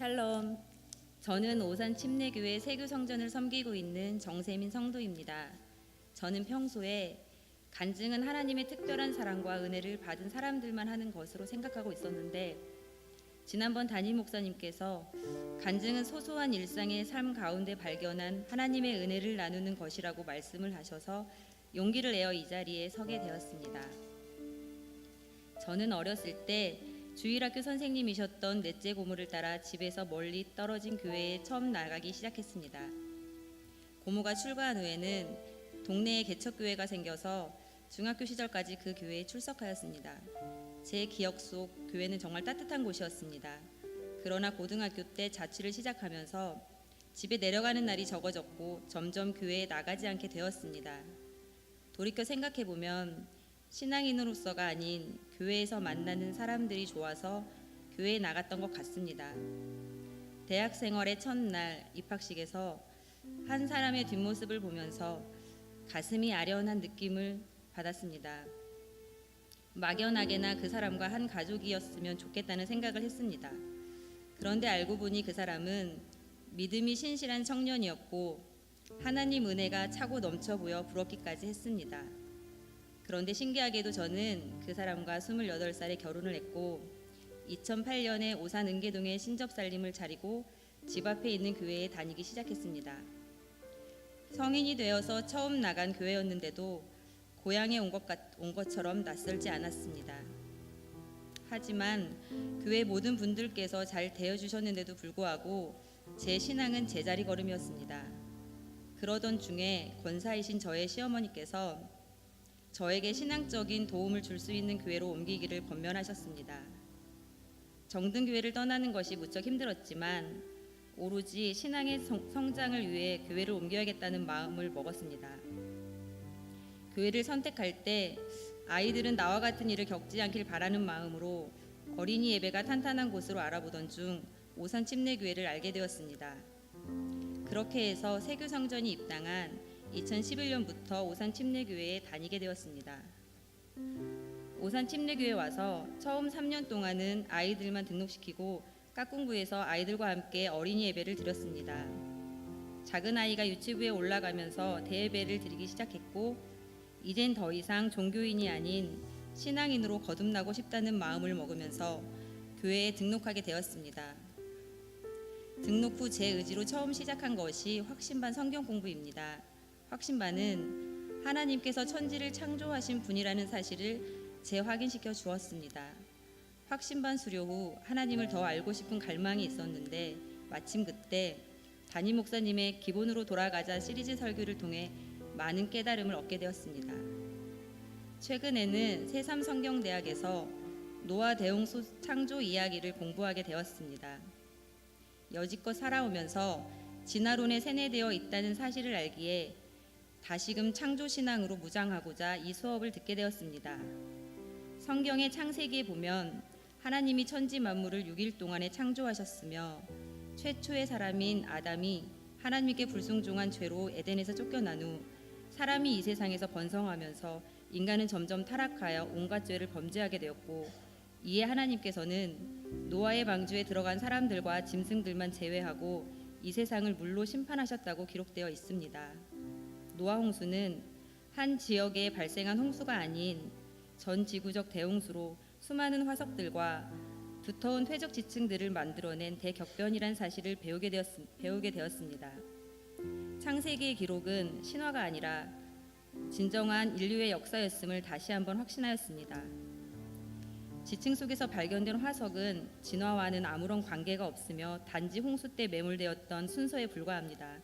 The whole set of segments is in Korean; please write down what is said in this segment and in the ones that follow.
샬롬. 저는 오산 침례교회 세교 성전을 섬기고 있는 정세민 성도입니다. 저는 평소에 간증은 하나님의 특별한 사랑과 은혜를 받은 사람들만 하는 것으로 생각하고 있었는데 지난번 담임 목사님께서 간증은 소소한 일상의 삶 가운데 발견한 하나님의 은혜를 나누는 것이라고 말씀을 하셔서 용기를 내어 이 자리에 서게 되었습니다. 저는 어렸을 때 주일학교 선생님이셨던 넷째 고모를 따라 집에서 멀리 떨어진 교회에 처음 나가기 시작했습니다. 고모가 출가한 후에는 동네에 개척교회가 생겨서 중학교 시절까지 그 교회에 출석하였습니다. 제 기억 속 교회는 정말 따뜻한 곳이었습니다. 그러나 고등학교 때 자취를 시작하면서 집에 내려가는 날이 적어졌고 점점 교회에 나가지 않게 되었습니다. 돌이켜 생각해 보면 신앙인으로서가 아닌 교회에서 만나는 사람들이 좋아서 교회에 나갔던 것 같습니다. 대학 생활의 첫날 입학식에서 한 사람의 뒷모습을 보면서 가슴이 아련한 느낌을 받았습니다. 막연하게나 그 사람과 한 가족이었으면 좋겠다는 생각을 했습니다. 그런데 알고 보니 그 사람은 믿음이 신실한 청년이었고 하나님 은혜가 차고 넘쳐 보여 부럽기까지 했습니다. 그런데 신기하게도 저는 그 사람과 28살에 결혼을 했고 2008년에 오산 은계동에 신접살림을 차리고 집 앞에 있는 교회에 다니기 시작했습니다. 성인이 되어서 처음 나간 교회였는데도 고향에 온, 것 같, 온 것처럼 낯설지 않았습니다. 하지만 교회 모든 분들께서 잘 대해주셨는데도 불구하고 제 신앙은 제자리 걸음이었습니다. 그러던 중에 권사이신 저의 시어머니께서 저에게 신앙적인 도움을 줄 수 있는 교회로 옮기기를 권면하셨습니다. 정든 교회를 떠나는 것이 무척 힘들었지만 오로지 신앙의 성, 성장을 위해 교회를 옮겨야겠다는 마음을 먹었습니다. 교회를 선택할 때 아이들은 나와 같은 일을 겪지 않길 바라는 마음으로 어린이 예배가 탄탄한 곳으로 알아보던 중 오산 침례교회를 알게 되었습니다. 그렇게 해서 세교 성전이 입당한 2011년부터 오산 침례교회에 다니게 되었습니다. 오산 침례교회 와서 처음 3년 동안은 아이들만 등록시키고 깍꿍부에서 아이들과 함께 어린이 예배를 드렸습니다. 작은 아이가 유치부에 올라가면서 대예배를 드리기 시작했고 이젠 더 이상 종교인이 아닌 신앙인으로 거듭나고 싶다는 마음을 먹으면서 교회에 등록하게 되었습니다. 등록 후 제 의지로 처음 시작한 것이 확신반 성경 공부입니다. 확신반은 하나님께서 천지를 창조하신 분이라는 사실을 재확인시켜 주었습니다. 확신반 수료 후 하나님을 더 알고 싶은 갈망이 있었는데 마침 그때 담임 목사님의 기본으로 돌아가자 시리즈 설교를 통해 많은 깨달음을 얻게 되었습니다. 최근에는 새삼 성경대학에서 노아 대홍소 창조 이야기를 공부하게 되었습니다. 여지껏 살아오면서 진화론에 세뇌되어 있다는 사실을 알기에 다시금 창조 신앙으로 무장하고자 이 수업을 듣게 되었습니다. 성경의 창세기에 보면 하나님이 천지 만물을 6일 동안에 창조하셨으며 최초의 사람인 아담이 하나님께 불순종한 죄로 에덴에서 쫓겨난 후 사람이 이 세상에서 번성하면서 인간은 점점 타락하여 온갖 죄를 범죄하게 되었고 이에 하나님께서는 노아의 방주에 들어간 사람들과 짐승들만 제외하고 이 세상을 물로 심판하셨다고 기록되어 있습니다. 노아 홍수는 한 지역에 발생한 홍수가 아닌 전 지구적 대홍수로 수많은 화석들과 두터운 퇴적 지층들을 만들어낸 대격변이란 사실을 배우게, 되었, 되었 습니다. 창세기의 기록은 신화가 아니라 진정한 인류의 역사였음을 다시 한번 확신하였습니다. 지층 속에서 발견된 화석은 진화와는 아무런 관계가 없으며 단지 홍수 때 매몰되었던 순서에 불과합니다.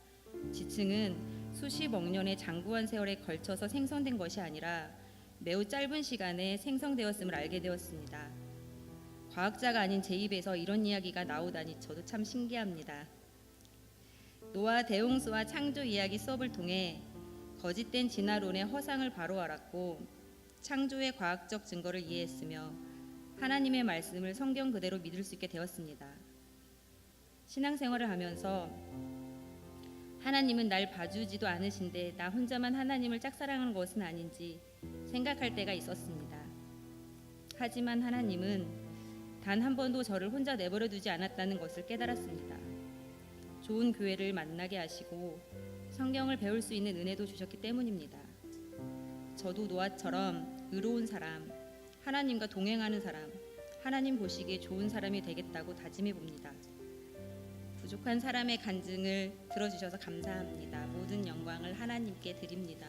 지층은 수십억 년의 장구한 세월에 걸쳐서 생성된 것이 아니라 매우 짧은 시간에 생성되었음을 알게 되었습니다. 과학자가 아닌 제 입에서 이런 이야기가 나오다니 저도 참 신기합니다. 노아 대홍수와 창조 이야기 수업을 통해 거짓된 진화론의 허상을 바로 알았고 창조의 과학적 증거를 이해했으며 하나님의 말씀을 성경 그대로 믿을 수 있게 되었습니다. 신앙생활을 하면서 하나님은 날 봐주지도 않으신데 나 혼자만 하나님을 짝사랑하는 것은 아닌지 생각할 때가 있었습니다. 하지만 하나님은 단 한 번도 저를 혼자 내버려 두지 않았다는 것을 깨달았습니다. 좋은 교회를 만나게 하시고 성경을 배울 수 있는 은혜도 주셨기 때문입니다. 저도 노아처럼 의로운 사람, 하나님과 동행하는 사람, 하나님 보시기에 좋은 사람이 되겠다고 다짐해 봅니다. 부족한 사람의 간증을 들어주셔서 감사합니다. 모든 영광을 하나님께 드립니다.